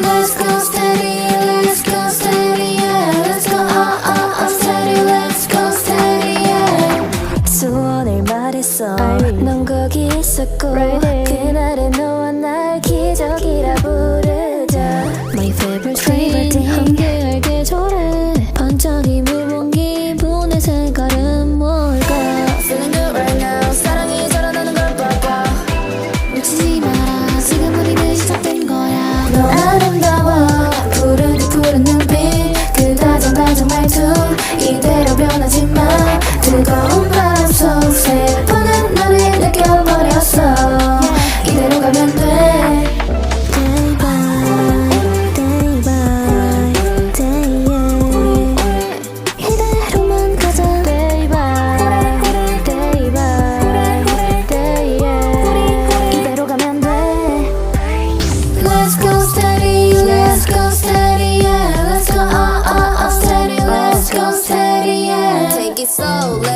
Let's go steady, let's go steady, yeah. Let's go, uh, uh, uh, steady, let's go steady, yeah. 소원을 말했어 넌 거기 있었고 그날의 너와 날 기적이라 부르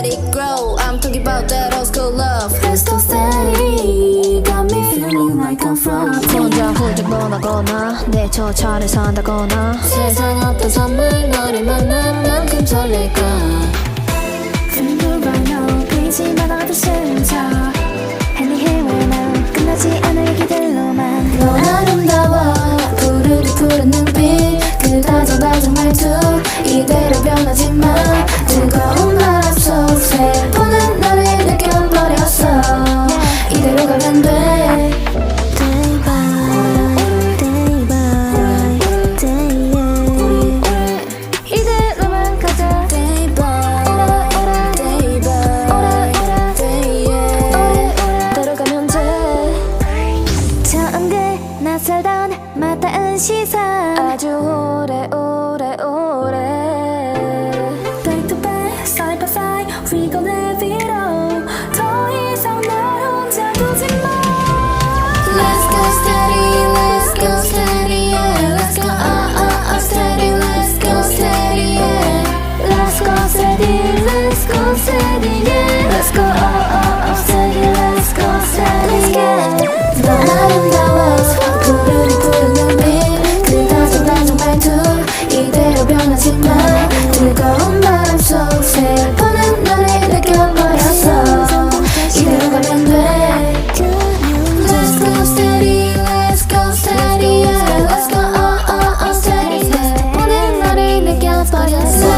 let it grow. I'm talking about that old school love. Let's go steady, got me feeling like I'm from. 혼자 훌쩍 떠나거나 내 저차를 산다거나 세상 어떤 선물 너를 만난 만큼 설렐까? Good right now 보이지 않아도 숨차 이대로 가면 돼 Day by day by day yeah. 이대로만 가자 Day by day by day yeah. 이대로 가면 돼 처음에 낯설던 맞닿은 시선 historias.